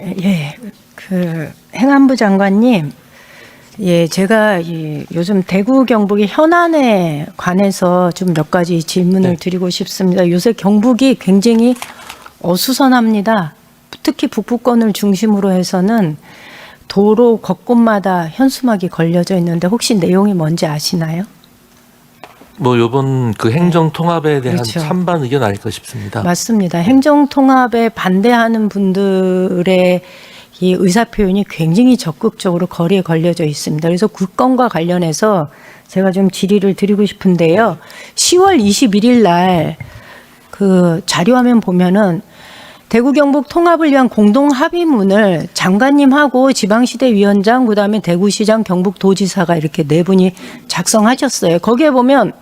예, 그 행안부 장관님, 예, 제가 이 요즘 대구 경북의 현안에 관해서 좀 몇 가지 질문을 네. 드리고 싶습니다. 요새 경북이 굉장히 어수선합니다. 특히 북부권을 중심으로 해서는 도로 곳곳마다 현수막이 걸려져 있는데 혹시 내용이 뭔지 아시나요? 뭐 요번 그 행정 통합에 대한 그렇죠. 찬반 의견 아닐까 싶습니다. 맞습니다. 행정 통합에 반대하는 분들의 이 의사 표현이 굉장히 적극적으로 거리에 걸려져 있습니다. 그래서 국건과 관련해서 제가 좀 질의를 드리고 싶은데요. 10월 21일 날 그 자료화면 보면은 대구 경북 통합을 위한 공동 합의문을 장관님하고 지방시대 위원장 그다음에 대구시장 경북도지사가 이렇게 네 분이 작성하셨어요. 거기에 보면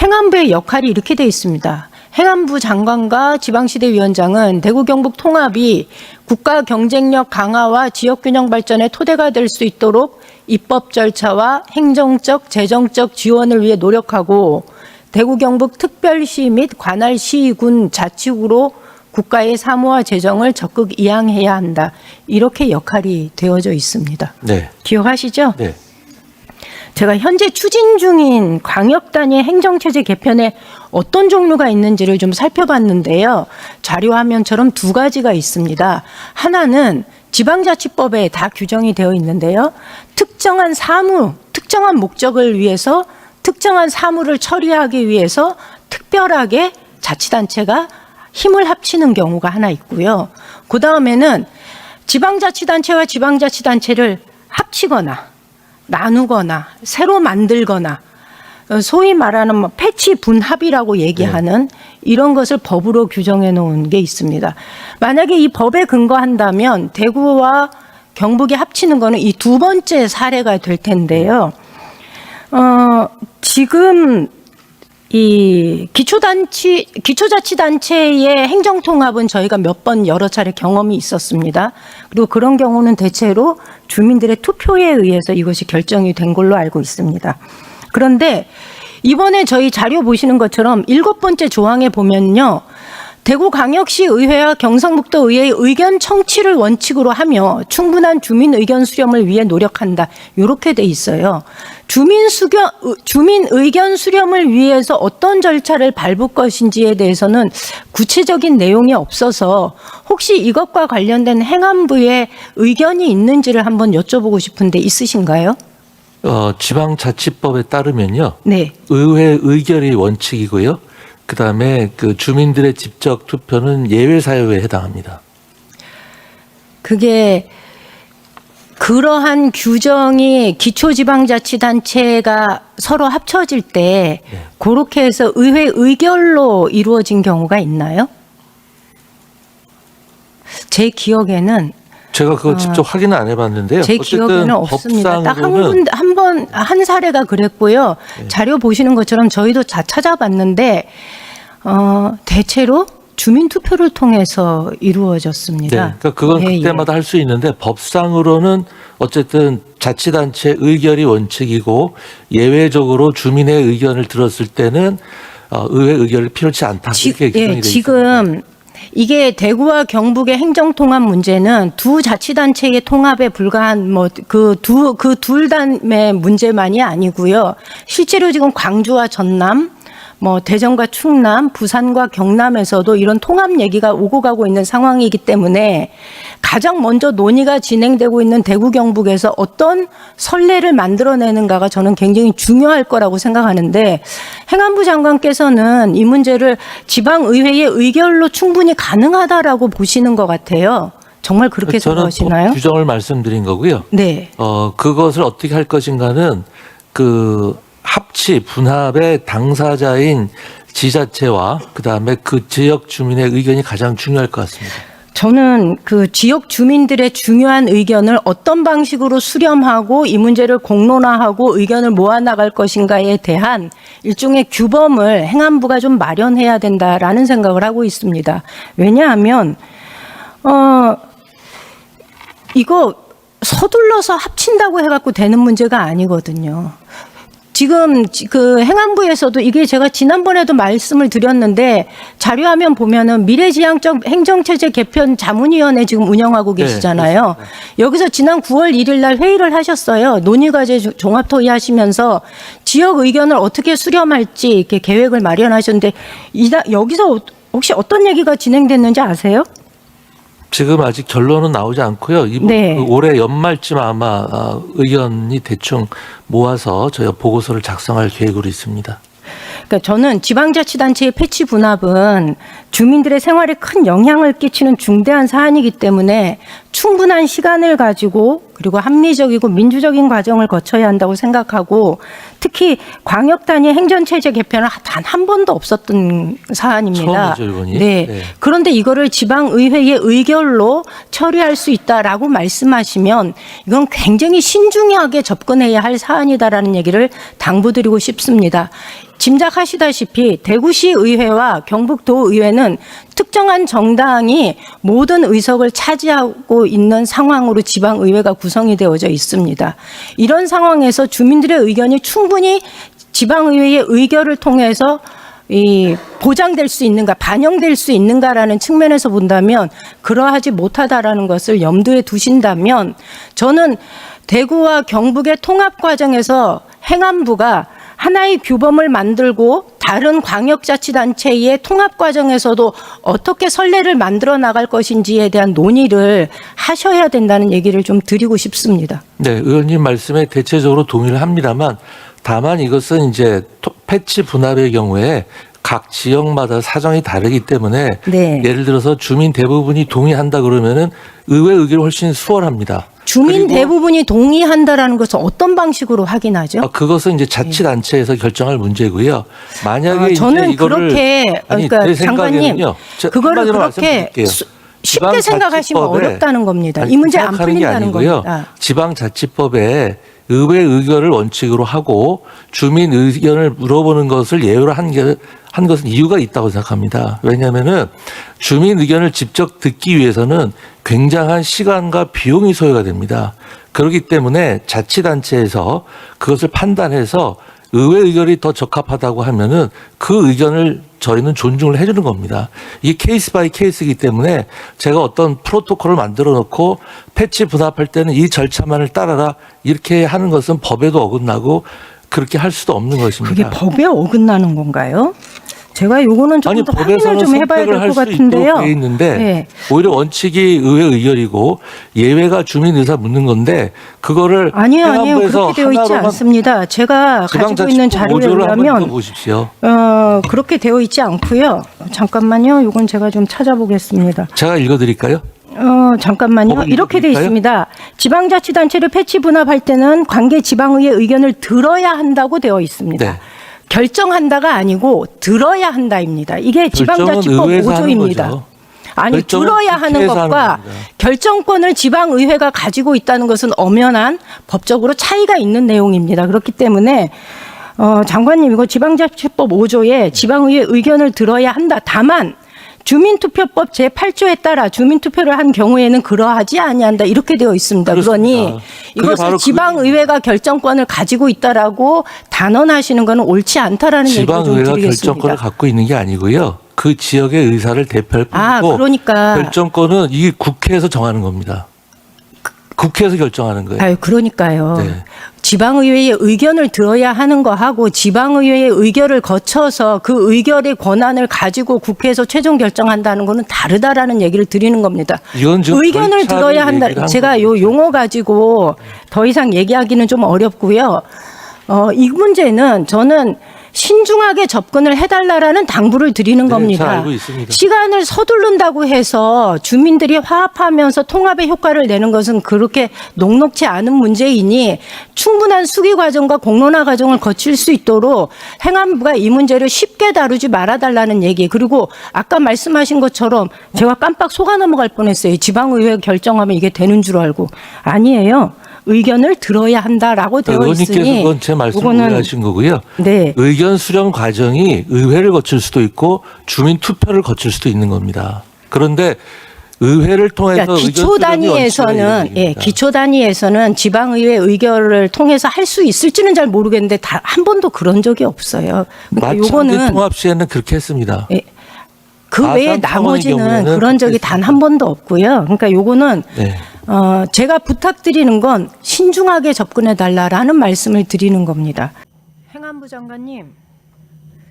행안부의 역할이 이렇게 돼 있습니다. 행안부 장관과 지방시대 위원장은 대구 경북 통합이 국가 경쟁력 강화와 지역 균형 발전의 토대가 될 수 있도록 입법 절차와 행정적, 재정적 지원을 위해 노력하고 대구 경북 특별시 및 관할 시 군 자치구로 국가의 사무와 재정을 적극 이양해야 한다. 이렇게 역할이 되어져 있습니다. 네. 기억하시죠? 네. 제가 현재 추진 중인 광역 단위 행정체제 개편에 어떤 종류가 있는지를 좀 살펴봤는데요. 자료 화면처럼 두 가지가 있습니다. 하나는 지방자치법에 다 규정이 되어 있는데요. 특정한 사무, 특정한 목적을 위해서 특정한 사무를 처리하기 위해서 특별하게 자치단체가 힘을 합치는 경우가 하나 있고요. 그 다음에는 지방자치단체와 지방자치단체를 합치거나 나누거나 새로 만들거나 어, 소위 말하는 뭐 패치 분합이라고 얘기하는 이런 것을 법으로 규정해 놓은 게 있습니다. 만약에 이 법에 근거한다면 대구와 경북이 합치는 거는 이 두 번째 사례가 될 텐데요. 어, 지금 이 기초단체 기초자치단체의 행정 통합은 저희가 몇 번 여러 차례 경험이 있었습니다. 그리고 그런 경우는 대체로 주민들의 투표에 의해서 이것이 결정이 된 걸로 알고 있습니다. 그런데 이번에 저희 자료 보시는 것처럼 일곱 번째 조항에 보면요. 대구광역시 의회와 경상북도 의회의 의견 청취를 원칙으로 하며 충분한 주민 의견 수렴을 위해 노력한다. 이렇게 돼 있어요. 주민 수견 주민 의견 수렴을 위해서 어떤 절차를 밟을 것인지에 대해서는 구체적인 내용이 없어서 혹시 이것과 관련된 행안부의 의견이 있는지를 한번 여쭤보고 싶은데 있으신가요? 어, 지방자치법에 따르면요. 네. 의회 의결이 원칙이고요. 그다음에 그 주민들의 직접 투표는 예외 사유에 해당합니다. 그게 그러한 규정이 기초지방자치단체가 서로 합쳐질 때 네. 그렇게 해서 의회 의결로 이루어진 경우가 있나요? 제 기억에는 제가 그거 직접 확인은 안 해봤는데요. 아. 제 기억에는 없습니다. 딱한 법상으로는 군한 번 한 사례가 그랬고요. 네. 자료 보시는 것처럼 저희도 다 찾아봤는데 어, 대체로 주민 투표를 통해서 네, 이루어졌습니다. 그러니까 그건 예, 예. 그때마다 할 수 있는데 법상으로는 어쨌든 자치단체 의결이 원칙이고 예외적으로 주민의 의견을 들었을 때는 어, 의회 의결이 필요치 않다. 지, 이렇게 규정이 예, 돼 지금 이게 대구와 경북의 행정 통합 문제는 두 자치단체의 통합에 불과한 뭐 그 두 그 둘 단의 문제만이 아니고요. 실제로 지금 광주와 전남 뭐 대전과 충남, 부산과 경남에서도 이런 통합 얘기가 오고 가고 있는 상황이기 때문에 가장 먼저 논의가 진행되고 있는 대구 경북에서 어떤 선례를 만들어내는가가 저는 굉장히 중요할 거라고 생각하는데 행안부 장관께서는 이 문제를 지방 의회의 의결로 충분히 가능하다라고 보시는 것 같아요. 정말 그렇게 저는 생각하시나요? 법 규정을 말씀드린 거고요. 네. 어, 그것을 어떻게 할 것인가는 그 합치 분합의 당사자인 지자체와 그다음에 그 지역 주민의 의견이 가장 중요할 것 같습니다. 저는 그 지역 주민들의 중요한 의견을 어떤 방식으로 수렴하고 이 문제를 공론화하고 의견을 모아 나갈 것인가에 대한 일종의 규범을 행안부가 좀 마련해야 된다라는 생각을 하고 있습니다. 왜냐하면, 어, 이거 서둘러서 합친다고 해갖고 되는 문제가 아니거든요. 지금 지- 그 행안부에서도 이게 제가 지난번에도 말씀을 드렸는데 자료화면 보면은 미래지향적 행정체제 개편 자문위원회 지금 운영하고 네, 계시잖아요. 여기서 지난 9월 1일 날 회의를 하셨어요. 논의과제 조- 종합 토의하시면서 지역 의견을 어떻게 수렴할지 이렇게 계획을 마련하셨는데 이다, 여기서 어- 혹시 어떤 얘기가 진행됐는지 아세요? 지금 아직 결론은 나오지 않고요. 이 네. 그 올해 연말쯤 아마 아, 의견이 대충 모아서 저희가 보고서를 작성할 계획으로 있습니다. 그러니까 저는 지방자치단체의 패치 분합은 주민들의 생활에 큰 영향을 끼치는 중대한 사안이기 때문에 충분한 시간을 가지고 그리고 합리적이고 민주적인 과정을 거쳐야 한다고 생각하고 특히 광역 단위 행정 체제 개편은 단 한 번도 없었던 사안입니다. 처음이죠. 네. 네. 그런데 이거를 지방 의회의 의결로 처리할 수 있다라고 말씀하시면 이건 굉장히 신중하게 접근해야 할 사안이다라는 얘기를 당부드리고 싶습니다. 짐작하시다시피 대구시 의회와 경북도 의회는 특정한 정당이 모든 의석을 차지하고 있는 상황으로 지방 의회가 구성이 되어져 있습니다. 이런 상황에서 주민들의 의견이 충분히 지방 의회의 의결을 통해서 이 보장될 수 있는가 반영될 수 있는가라는 측면에서 본다면 그러하지 못하다라는 것을 염두에 두신다면 저는 대구와 경북의 통합 과정에서 행안부가 하나의 규범을 만들고 다른 광역자치단체의 통합 과정에서도 어떻게 선례를 만들어 나갈 것인지에 대한 논의를 하셔야 된다는 얘기를 좀 드리고 싶습니다. 네, 의원님 말씀에 대체적으로 동의를 합니다만 다만 이것은 이제 토- 패치 분할의 경우에 각 지역마다 사정이 다르기 때문에 네. 예를 들어서 주민 대부분이 동의한다 그러면은 의회 의결이 훨씬 수월합니다. 주민 그리고 대부분이 동의한다라는 것은 어떤 방식으로 확인하죠? 아, 그것은 이제 자치단체에서 결정할 문제고요. 만약에 아, 저는 이제 이거를 그렇게 아니, 그러니까 제 장관님 생각에는요. 그거를 한마디로 그렇게 말씀드릴게요. 수- 쉽게 생각하시면 지방자치법에 어렵다는 겁니다. 아니, 이 문제 안 생각하는 게 풀린다는 아니고요. 겁니다. 지방자치법에 의회 의결을 원칙으로 하고 주민 의견을 물어보는 것을 예외로 한, 게, 한 것은 이유가 있다고 생각합니다. 왜냐하면은 주민 의견을 직접 듣기 위해서는 굉장한 시간과 비용이 소요가 됩니다. 그렇기 때문에 자치단체에서 그것을 판단해서 의회 의결이 더 적합하다고 하면은 그 의견을 저희는 존중을 해주는 겁니다. 이게 케이스 바이 케이스이기 때문에 제가 어떤 프로토콜을 만들어 놓고 패치 분합할 때는 이 절차만을 따라라 이렇게 하는 것은 법에도 어긋나고 그렇게 할 수도 없는 그게 것입니다. 법에 어긋나는 건가요? 제가 요거는 아니 조금 더 확인을 법에서는 좀 해봐야 선택을 될할것 수 같은데요. 있도록 돼 있는데 네. 오히려 원칙이 의회 의결이고 예외가 주민 의사 묻는 건데 그거를 아니요, 아니요. 행안부에서 그렇게 되어 있지 하나로만 않습니다. 제가 가지고 있는 지방자치법 자료에 5조를 한번 의하면 읽어보십시오. 어, 그렇게 되어 있지 않고요. 잠깐만요. 요건 제가 좀 찾아보겠습니다. 제가 읽어드릴까요? 어, 잠깐만요. 이렇게 돼 읽어드릴까요? 있습니다. 지방자치단체를 패치 분합할 때는 관계 지방의회 의견을 들어야 한다고 되어 있습니다. 네. 결정한다가 아니고 들어야 한다입니다. 이게 지방자치법 결정은 의회에서 하는 5조입니다. 거죠. 아니 결정은 들어야 하는 국회에서 하는 것과 겁니다. 결정권을 지방의회가 가지고 있다는 것은 엄연한 법적으로 차이가 있는 내용입니다. 그렇기 때문에 어, 장관님 이거 지방자치법 5조에 지방의회 의견을 들어야 한다. 다만 주민투표법 제8조에 따라 주민투표를 한 경우에는 그러하지 아니한다 이렇게 되어 있습니다. 그러니 이것을 그 지방의회가 결정권을 가지고 있다라고 단언하시는 것은 옳지 않다라는 얘기를 좀 지방의회가 드리겠습니다. 결정권을 갖고 있는 게 아니고요. 그 지역의 의사를 대표할 아, 뿐이고 그러니까. 결정권은 이 국회에서 정하는 겁니다. 국회에서 결정하는 거예요. 아유, 그러니까요. 네. 지방의회의 의견을 들어야 하는 거하고 지방의회의 의결을 거쳐서 그 의결의 권한을 가지고 국회에서 최종 결정한다는 거는 다르다라는 얘기를 드리는 겁니다. 이건 지금 의견을 절차를 들어야 한다. 얘기를 한 제가 요. 용어 가지고 더 이상 얘기하기는 좀 어렵고요. 어, 이 문제는 저는 신중하게 접근을 해달라라는 당부를 드리는 네, 겁니다. 잘 알고 있습니다. 시간을 서두른다고 해서 주민들이 화합하면서 통합의 효과를 내는 것은 그렇게 녹록치 않은 문제이니 충분한 수기 과정과 공론화 과정을 거칠 수 있도록 행안부가 이 문제를 쉽게 다루지 말아달라는 얘기 그리고 아까 말씀하신 것처럼 제가 깜빡 속아 넘어갈 뻔했어요. 지방의회 결정하면 이게 되는 줄 알고 아니에요. 의견을 들어야 한다라고 되어 의원님께서 있으니 그건 제 말씀 그거는- 오해하신 거고요. 네. 의견 수렴 과정이 의회를 거칠 수도 있고 주민 투표를 거칠 수도 있는 겁니다. 그런데 의회를 통해서 그러니까 의견 기초 수렴이 단위에서는 예, 얘기입니다. 기초 단위에서는 지방의회 의결을 통해서 할 수 있을지는 잘 모르겠는데 다, 한 번도 그런 적이 없어요. 그러니까 마찬가지 요거는 통합 시에는 그렇게 했습니다. 예, 그 아산 외에 나머지는 경우에는 그런 적이 단 한 번도 없고요. 그러니까 요거는 네. 어, 제가 부탁드리는 건 신중하게 접근해 달라라는 말씀을 드리는 겁니다. 행안부 장관님,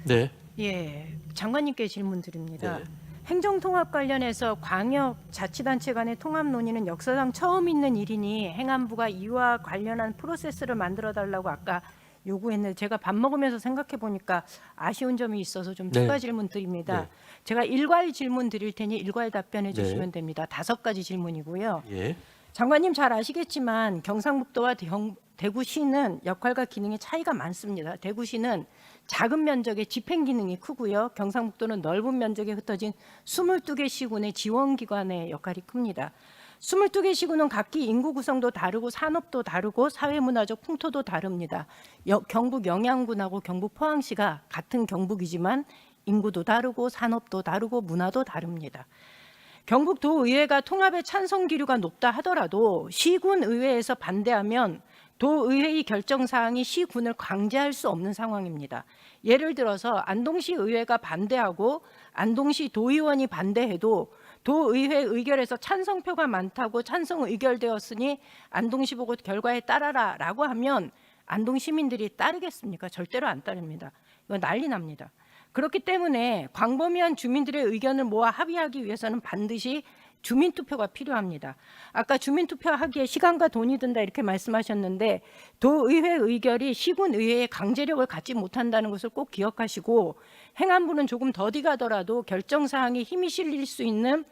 네. 예, 장관님께 질문 드립니다. 네. 행정통합 관련해서 광역 자치단체 간의 통합 논의는 역사상 처음 있는 일이니 행안부가 이와 관련한 프로세스를 만들어 달라고 아까 요구했는데 제가 밥 먹으면서 생각해 보니까 아쉬운 점이 있어서 좀 네. 추가 질문 드립니다. 네. 제가 일괄 질문 드릴 테니 일괄 답변해 네. 주시면 됩니다. 다섯 가지 질문이고요. 예. 장관님 잘 아시겠지만 경상북도와 경- 대구시는 역할과 기능의 차이가 많습니다. 대구시는 작은 면적의 집행 기능이 크고요. 경상북도는 넓은 면적에 흩어진 22개 시군의 지원 기관의 역할이 큽니다. 22개 시군은 각기 인구 구성도 다르고 산업도 다르고 사회문화적 풍토도 다릅니다. 여- 경북 영양군하고 경북 포항시가 같은 경북이지만 인구도 다르고 산업도 다르고 문화도 다릅니다. 경북 도의회가 통합의 찬성 기류가 높다 하더라도 시군 의회에서 반대하면 도의회의 결정 사항이 시군을 강제할 수 없는 상황입니다. 예를 들어서 안동시 의회가 반대하고 안동시 도의원이 반대해도 도의회 의결에서 찬성표가 많다고 찬성 의결되었으니 안동시 보고 결과에 따라라 라고 하면 안동 시민들이 따르겠습니까? 절대로 안 따릅니다. 이건 난리 납니다. 그렇기 때문에 광범위한 주민들의 의견을 모아 합의하기 위해서는 반드시 주민 투표가 필요합니다. 아까 주민 투표하기에 시간과 돈이 든다 이렇게 말씀하셨는데 도의회 의결이 시군 의회의 강제력을 갖지 못한다는 것을 꼭 기억하시고 행안부는 조금 더디 가더라도 결정 사항에 힘이 실릴 수 있는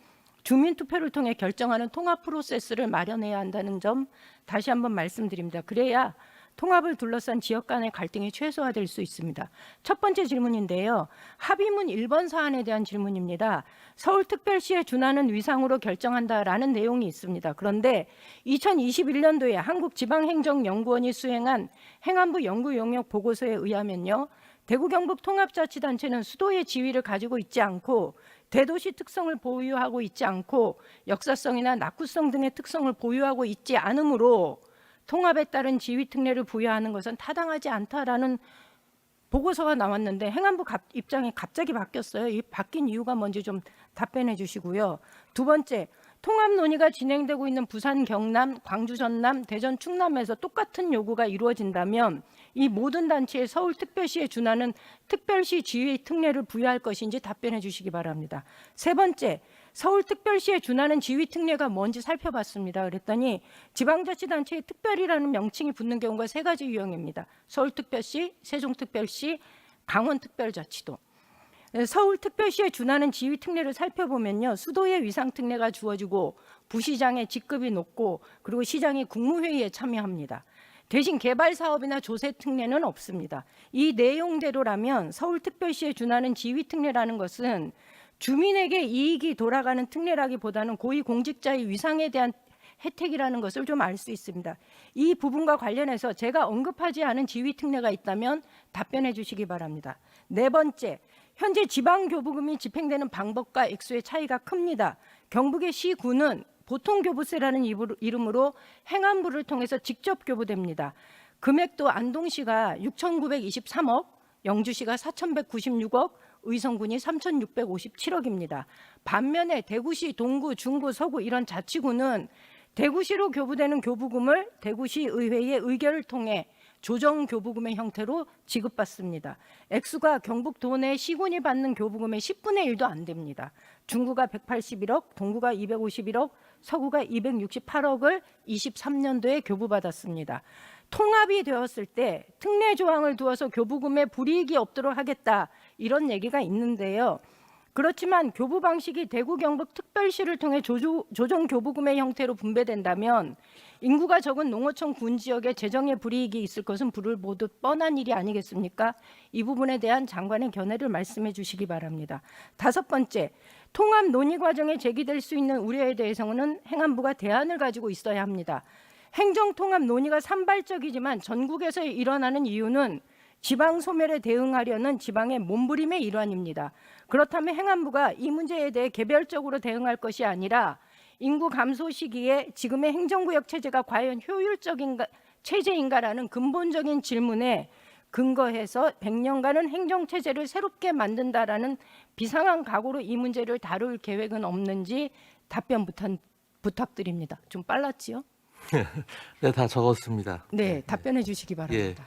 주민 투표를 통해 결정하는 통합 프로세스를 마련해야 한다는 점 다시 한번 말씀드립니다. 그래야 통합을 둘러싼 지역 간의 갈등이 최소화될 수 있습니다. 첫 번째 질문인데요. 합의문 1번 사안에 대한 질문입니다. 서울특별시에 준하는 위상으로 결정한다라는 내용이 있습니다. 그런데 2021년도에 한국지방행정연구원이 수행한 행안부 연구 용역 보고서에 의하면요. 대구 경북 통합자치단체는 수도의 지위를 가지고 있지 않고 대도시 특성을 보유하고 있지 않고 역사성이나 낙후성 등의 특성을 보유하고 있지 않으므로 통합에 따른 지위 특례를 부여하는 것은 타당하지 않다라는 보고서가 나왔는데 행안부 갑- 입장이 갑자기 바뀌었어요. 이 바뀐 이유가 뭔지 좀 답변해 주시고요. 두 번째, 통합 논의가 진행되고 있는 부산, 경남, 광주, 전남, 대전, 충남에서 똑같은 요구가 이루어진다면 이 모든 단체에 서울특별시에 준하는 특별시 지위 특례를 부여할 것인지 답변해 주시기 바랍니다. 세 번째, 서울특별시에 준하는 지위 특례가 뭔지 살펴봤습니다. 그랬더니 지방자치단체에 특별이라는 명칭이 붙는 경우가 세 가지 유형입니다. 서울특별시, 세종특별시, 강원특별자치도. 네, 서울특별시에 준하는 지위 특례를 살펴보면요. 수도의 위상 특례가 주어지고 부시장의 직급이 높고 그리고 시장이 국무회의에 참여합니다. 대신 개발 사업이나 조세 특례는 없습니다. 이 내용대로라면 서울특별시에 준하는 지위 특례라는 것은 주민에게 이익이 돌아가는 특례라기보다는 고위공직자의 위상에 대한 혜택이라는 것을 좀 알 수 있습니다. 이 부분과 관련해서 제가 언급하지 않은 지위 특례가 있다면 답변해 주시기 바랍니다. 네 번째, 현재 지방교부금이 집행되는 방법과 액수의 차이가 큽니다. 경북의 시군은 보통 교부세라는 이부- 이름으로 행안부를 통해서 직접 교부됩니다. 금액도 안동시가 6,923억, 영주시가 4,196억, 의성군이 3,657억입니다. 반면에 대구시, 동구, 중구, 서구 이런 자치구는 대구시로 교부되는 교부금을 대구시 의회의 의결을 통해 조정 교부금의 형태로 지급받습니다. 액수가 경북 도내 시군이 받는 교부금의 10분의 1도 안 됩니다. 중구가 181억, 동구가 251억, 서구가 268억을 23년도에 교부받았습니다. 통합이 되었을 때 특례 조항을 두어서 교부금에 불이익이 없도록 하겠다 이런 얘기가 있는데요. 그렇지만 교부 방식이 대구 경북 특별시를 통해 조조, 조정 교부금의 형태로 분배된다면 인구가 적은 농어촌 군 지역에 재정에 불이익이 있을 것은 불을 보듯 뻔한 일이 아니겠습니까? 이 부분에 대한 장관의 견해를 말씀해 주시기 바랍니다. 다섯 번째, 통합 논의 과정에 제기될 수 있는 우려에 대해서는 행안부가 대안을 가지고 있어야 합니다. 행정 통합 논의가 산발적이지만 전국에서 일어나는 이유는 지방 소멸에 대응하려는 지방의 몸부림의 일환입니다. 그렇다면 행안부가 이 문제에 대해 개별적으로 대응할 것이 아니라 인구 감소 시기에 지금의 행정구역 체제가 과연 효율적인가 체제인가라는 근본적인 질문에 근거해서 100년간은 행정 체제를 새롭게 만든다라는 비상한 각오로 이 문제를 다룰 계획은 없는지 답변 부탁, 부탁드립니다. 좀 빨랐지요? 네, 다 적었습니다. 네, 답변해 주시기 바랍니다.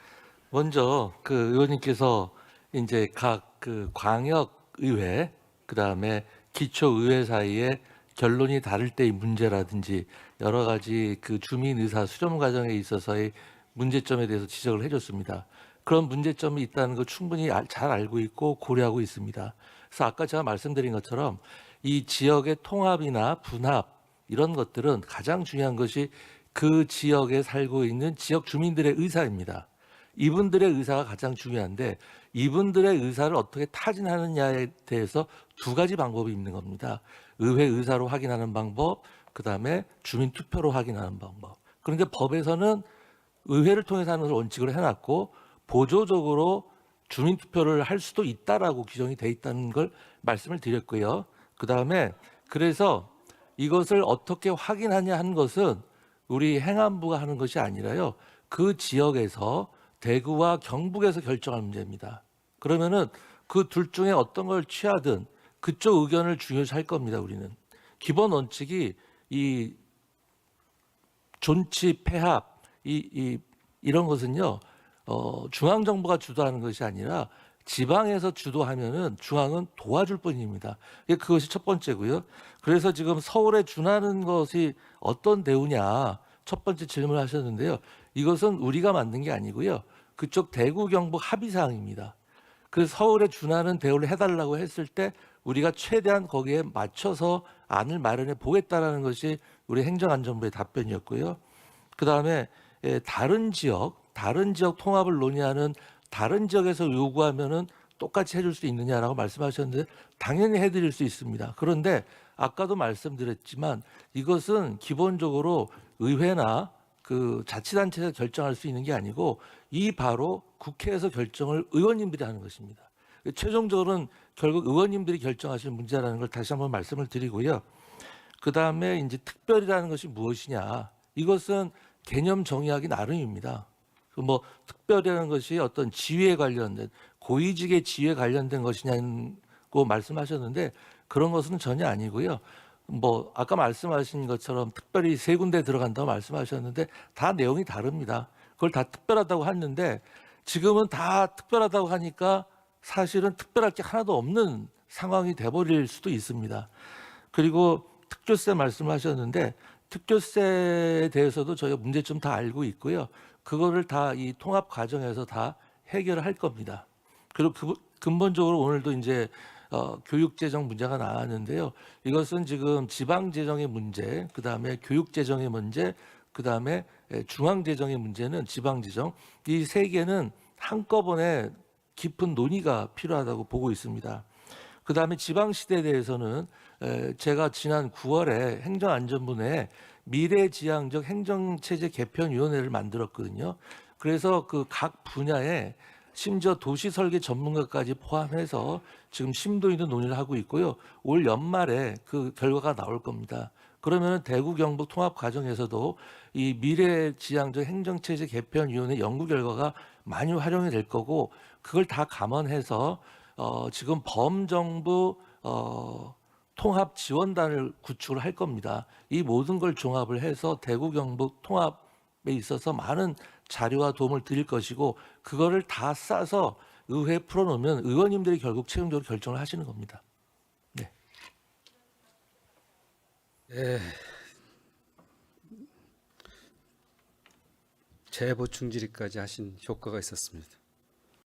먼저 그 의원님께서 이제 각 그 광역 의회 그다음에 기초 의회 사이에 결론이 다를 때의 문제라든지 여러 가지 그 주민 의사 수렴 과정에 있어서의 문제점에 대해서 지적을 해 줬습니다. 그런 문제점이 있다는 거 충분히 알- 잘 알고 있고 고려하고 있습니다. 그래서 아까 제가 말씀드린 것처럼 이 지역의 통합이나 분합 이런 것들은 가장 중요한 것이 그 지역에 살고 있는 지역 주민들의 의사입니다. 이분들의 의사가 가장 중요한데 이분들의 의사를 어떻게 타진하느냐에 대해서 두 가지 방법이 있는 겁니다. 의회 의사로 확인하는 방법, 그 다음에 주민 투표로 확인하는 방법. 그런데 법에서는 의회를 통해서 하는 것을 원칙으로 해놨고 보조적으로 주민 투표를 할 수도 있다라고 규정이 돼 있다는 걸 말씀을 드렸고요. 그 다음에 그래서 이것을 어떻게 확인하냐 하는 것은 우리 행안부가 하는 것이 아니라요. 그 지역에서 대구와 경북에서 결정할 문제입니다. 그러면은 그 둘 중에 어떤 걸 취하든 그쪽 의견을 중요시 할 겁니다. 우리는 기본 원칙이 이 존치 폐합 이, 이 이런 것은요 어, 중앙 정부가 주도하는 것이 아니라 지방에서 주도하면은 중앙은 도와줄 뿐입니다. 그것이 첫 번째고요. 그래서 지금 서울에 준하는 것이 어떤 대우냐 첫 번째 질문을 하셨는데요. 이것은 우리가 만든 게 아니고요. 그쪽 대구 경북 합의 사항입니다. 그 서울에 준하는 대우를 해달라고 했을 때 우리가 최대한 거기에 맞춰서 안을 마련해 보겠다라는 것이 우리 행정안전부의 답변이었고요. 그 다음에 다른 지역, 다른 지역 통합을 논의하는 다른 지역에서 요구하면은 똑같이 해줄 수 있느냐라고 말씀하셨는데 당연히 해드릴 수 있습니다. 그런데 아까도 말씀드렸지만 이것은 기본적으로 의회나 그 자치단체에서 결정할 수 있는 게 아니고 이 바로 국회에서 결정을 의원님들이 하는 것입니다. 최종적으로는 결국 의원님들이 결정하실 문제라는 걸 다시 한번 말씀을 드리고요. 그 다음에 이제 특별이라는 것이 무엇이냐. 이것은 개념 정의하기 나름입니다. 그뭐 특별이라는 것이 어떤 지위에 관련된 고위직의 지위에 관련된 것이냐고 말씀하셨는데 그런 것은 전혀 아니고요. 뭐 아까 말씀하신 것처럼 특별히 세 군데 들어간다고 말씀하셨는데 다 내용이 다릅니다. 그걸 다 특별하다고 했는데 지금은 다 특별하다고 하니까 사실은 특별할 게 하나도 없는 상황이 돼버릴 수도 있습니다. 그리고 특조세 말씀하셨는데 특조세에 대해서도 저희가 문제점 다 알고 있고요. 그거를 다 이 통합 과정에서 다 해결을 할 겁니다. 그리고 그, 근본적으로 오늘도 이제 어, 교육재정 문제가 나왔는데요. 이것은 지금 지방재정의 문제, 그 다음에 교육재정의 문제, 그 다음에 중앙재정의 문제는 지방재정. 이 세 개는 한꺼번에 깊은 논의가 필요하다고 보고 있습니다. 그 다음에 지방시대에 대해서는 에, 제가 지난 9월에 행정안전부 내에 미래지향적 행정체제 개편위원회를 만들었거든요. 그래서 그 각 분야에 심지어 도시 설계 전문가까지 포함해서 지금 심도 있는 논의를 하고 있고요. 올 연말에 그 결과가 나올 겁니다. 그러면 대구 경북 통합 과정에서도 이 미래 지향적 행정체제 개편 위원회 연구 결과가 많이 활용이 될 거고 그걸 다 감안해서 어, 지금 범정부 어, 통합 지원단을 구축을 할 겁니다. 이 모든 걸 종합을 해서 대구 경북 통합에 있어서 많은 자료와 도움을 드릴 것이고 그거를 다 싸서 의회에 풀어놓으면 의원님들이 결국 최종적으로 결정을 하시는 겁니다. 네. 재보충 질의까지 하신 효과가 있었습니다.